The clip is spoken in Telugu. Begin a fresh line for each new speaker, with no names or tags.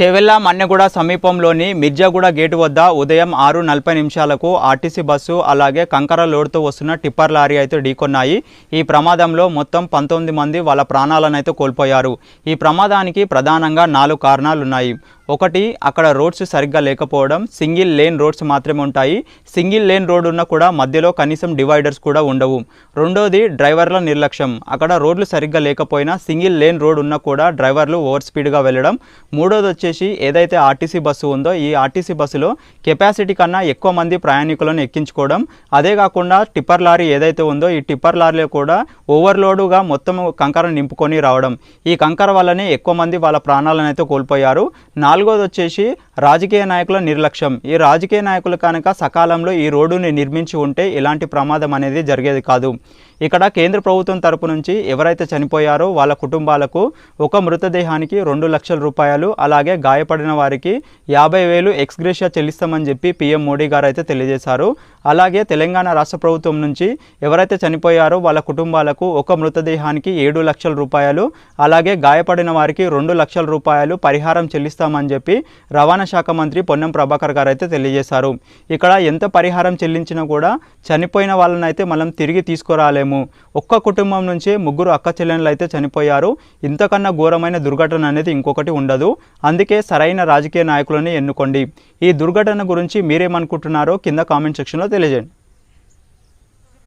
చెవెల్ల మన్నెగూడ సమీపంలోని మిర్జాగూడ గేటు వద్ద ఉదయం ఆరు నలభై నిమిషాలకు ఆర్టీసీ బస్సు అలాగే కంకర లోడ్తో వస్తున్న టిప్పర్ లారీ అయితే ఢీకొన్నాయి. ఈ ప్రమాదంలో మొత్తం పంతొమ్మిది మంది వాళ్ళ ప్రాణాలను అయితే కోల్పోయారు. ఈ ప్రమాదానికి ప్రధానంగా నాలుగు కారణాలు ఉన్నాయి ఒకటి అక్కడ రోడ్స్ సరిగ్గా లేకపోవడం. సింగిల్ లేన్ రోడ్స్ మాత్రమే ఉంటాయి. సింగిల్ లేన్ రోడ్ ఉన్నా కూడా మధ్యలో కనీసం డివైడర్స్ కూడా ఉండవు. రెండోది డ్రైవర్ల నిర్లక్ష్యం. అక్కడ రోడ్లు సరిగ్గా లేకపోయినా సింగిల్ లేన్ రోడ్ ఉన్నా కూడా డ్రైవర్లు ఓవర్ స్పీడ్గా వెళ్ళడం. మూడోది వచ్చేసి ఏదైతే ఆర్టీసీ బస్సు ఉందో ఈ ఆర్టీసీ బస్సులో కెపాసిటీ కన్నా ఎక్కువ మంది ప్రయాణికులను ఎక్కించుకోవడం. అదే కాకుండా టిప్పర్ లారీ ఏదైతే ఉందో ఈ టిప్పర్ లారీలో కూడా ఓవర్లోడుగా మొత్తం కంకర నింపుకొని రావడం. ఈ కంకర వల్లనే ఎక్కువ మంది వాళ్ళ ప్రాణాలను అయితే కోల్పోయారు. నాలుగోది వచ్చేసి రాజకీయ నాయకుల నిర్లక్ష్యం. ఈ రాజకీయ నాయకులు కనుక సకాలంలో ఈ రోడ్డుని నిర్మించి ఉంటే ఇలాంటి ప్రమాదం అనేది జరిగేది కాదు. ఇక్కడ కేంద్ర ప్రభుత్వం తరపు నుంచి ఎవరైతే చనిపోయారో వాళ్ళ కుటుంబాలకు ఒక మృతదేహానికి రెండు లక్షల రూపాయలు అలాగే గాయపడిన వారికి యాభై వేలు ఎక్స్గ్రేషియా చెల్లిస్తామని చెప్పి పీఎం మోడీ గారు అయితే తెలియజేశారు. అలాగే తెలంగాణ రాష్ట్ర ప్రభుత్వం నుంచి ఎవరైతే చనిపోయారో వాళ్ళ కుటుంబాలకు ఒక మృతదేహానికి ఏడు లక్షల రూపాయలు అలాగే గాయపడిన వారికి రెండు లక్షల రూపాయలు పరిహారం చెల్లిస్తామని చెప్పి రవాణా శాఖ మంత్రి పొన్నం ప్రభాకర్ గారు అయితే తెలియజేశారు. ఇక్కడ ఎంత పరిహారం చెల్లించినా కూడా చనిపోయిన వాళ్ళని అయితే మనం తిరిగి తీసుకురాలేము. ఒక్క కుటుంబం నుంచే ముగ్గురు అక్క చెల్లెళ్ళు అయితే చనిపోయారు. ఇంతకన్నా ఘోరమైన దుర్ఘటన అనేది ఇంకొకటి ఉండదు. అందుకే సరైన రాజకీయ నాయకులని ఎన్నుకోండి. ఈ దుర్ఘటన గురించి మీరేమనుకుంటున్నారో కింద కామెంట్ సెక్షన్లో తెలియజేయండి.